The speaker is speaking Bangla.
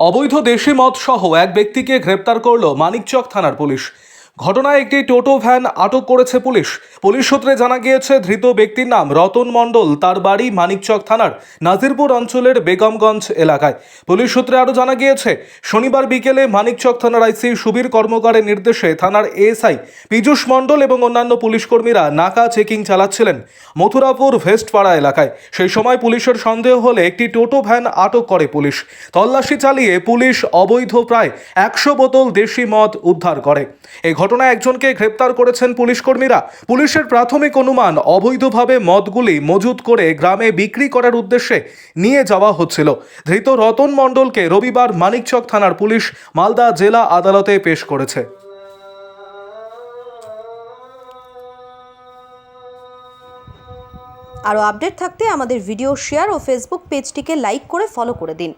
অবৈধ দেশি মদ সহ এক ব্যক্তিকে গ্রেপ্তার করল মানিকচক থানার পুলিশ। ঘটনায় একটি টোটো ভ্যান আটক করেছে পুলিশ। পুলিশ সূত্রে জানা গিয়েছে, ধৃত ব্যক্তির নাম রতন মণ্ডল। তার বাড়ি মানিকচক থানার নাজিরপুর অঞ্চলের বেগমগঞ্জ এলাকায়। পুলিশ সূত্রে আরও জানা গিয়েছে, শনিবার বিকেলে মানিকচক থানার আইসি সুবীর কর্মকারের নির্দেশে থানার এএসআই পীযূষ মণ্ডল এবং অন্যান্য পুলিশ কর্মীরা নাকা চেকিং চালাচ্ছিলেন মথুরাপুর ভেস্টপাড়া এলাকায়। সেই সময় পুলিশের সন্দেহ হলে একটি টোটো ভ্যান আটক করে পুলিশ। তল্লাশি চালিয়ে পুলিশ অবৈধ প্রায় একশো বোতল দেশি মদ উদ্ধার করে। এই ঘটনায় একজনকে গ্রেপ্তার করেছেন পুলিশ কর্মীরা পুলিশের প্রাথমিক অনুমান, অবৈধভাবে মদগুলি মজুত করে গ্রামে বিক্রি করার উদ্দেশ্যে নিয়ে যাওয়া হচ্ছিল। ধৃত রতন মণ্ডলকে রবিবার মানিকচক থানার পুলিশ মালদা জেলা আদালতে পেশ করেছে। আরও আপডেট থাকতে আমাদের ভিডিও শেয়ার ও ফেসবুক পেজটিকে লাইক করে ফলো করে দিন।